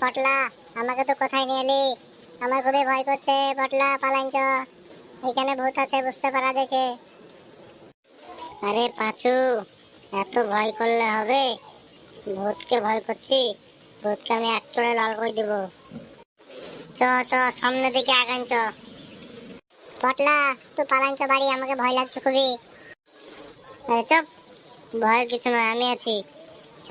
পটলা, আমাকে তো কোথায় নিয়ে এলি? আমার খুবই ভয় করছে, পটলা, পালাইছ। এখানে ভূত আছে, বুঝতে পারা যাচ্ছে। আরে পাঁচু, এত ভয় করলে হবে? ভূতকে ভয় করছি? ভূতকে আমি এক চড়ে লাল করে দিব। চ চ সামনে দিকে আগান, চ। পটলা তুই পালাঞ্চ বাড়ি, আমাকে ভয় লাগছে খুবই। আরে চপ। ভয়ের কিছু নয়, আমি আছি। চ।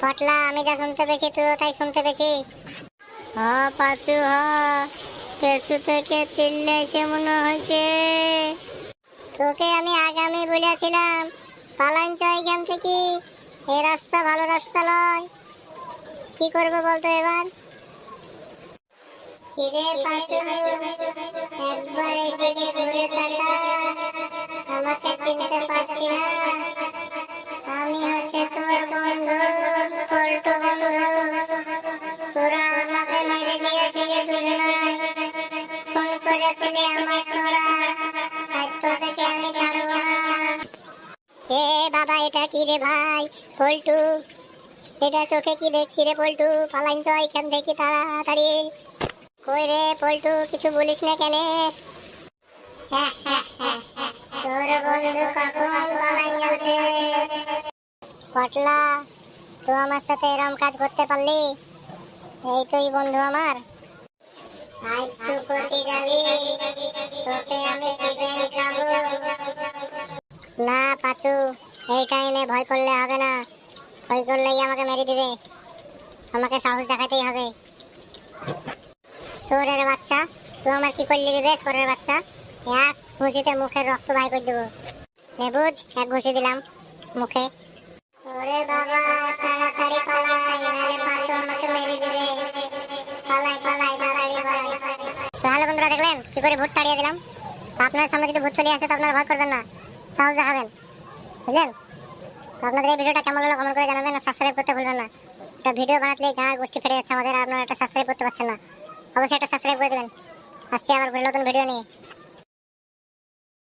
পটলা, আমি যা শুনতে পেয়েছি, তুইও তাই শুনতে পেয়েছি। হ, পাঁচু, হ। পেছু থেকে চিল্লেছে মনে হয়েছে। তোকে আমি আগামী বলেছিলাম পালাঞ্চ এখান থেকে। এই রাস্তা ভালো রাস্তা নয়। কি করব বলতো এবার? কিরে পাঁচু। একবার এদিকে ঘুরে তাকা আমাকে চিনতে পারছি না। আমি হচ্ছে তোর বন্ধু, পল্টু বন্ধু। তোরা আমাকে মেরে দিয়েছিলি ফোন আমার তোরা। আজ আমি ছাড়বো না। বাবা, এটা কি রে ভাই, পল্টু? এটা চোখে কি দেখছি রে পল্টু? পালাইন চ এখান থেকে তাড়াতাড়ি। কই রে পল্টু, কিছু বলিস না কেন? তোর বন্ধু কখন পালাইন পটলা তো আমার সাথে এরম কাজ করতে পারলি? এই তুই বন্ধু আমার। আজ তুই তোকে আমি চিকেন না, পাচু, এই টাইমে ভয় করলে হবে না। ভয় করলেই আমাকে মেরে দিবে। আমাকে সাহস দেখাতেই হবে। সোরের বাচ্চা। তুই আমার কি করলি রে সোরের বাচ্চা? এক ঘুষিতে মুখের রক্ত বাই করে দেবো। বুঝ এক ঘুষি দিলাম মুখে? ওরে বাবা, তাড়াতাড়ি পালাই আমাকে মেরে পালাই পালাই পালাই। তো বন্ধুরা, দেখলেন? কি করে ভূত তাড়িয়ে দিলাম? আপনার সামনে যদি ভূত চলে আসে, তো আপনারা ভয় করবেন না। সাহস দেখাবেন। বুঝলেন? তো আপনাদের এই ভিডিওটা কেমন হলো কমেন্ট করে জানাবেন, আর সাবস্ক্রাইব করতে ভুলবেন না। একটা ভিডিও বানাতে গাঁ গোষ্ঠী ফেটে যাচ্ছে আমাদের আপনারা একটা সাবস্ক্রাইব করতে পারছেন না। অবশ্যই একটা সাবস্ক্রাইব করে দেবেন। আসছি আবার নতুন ভিডিও নিয়ে।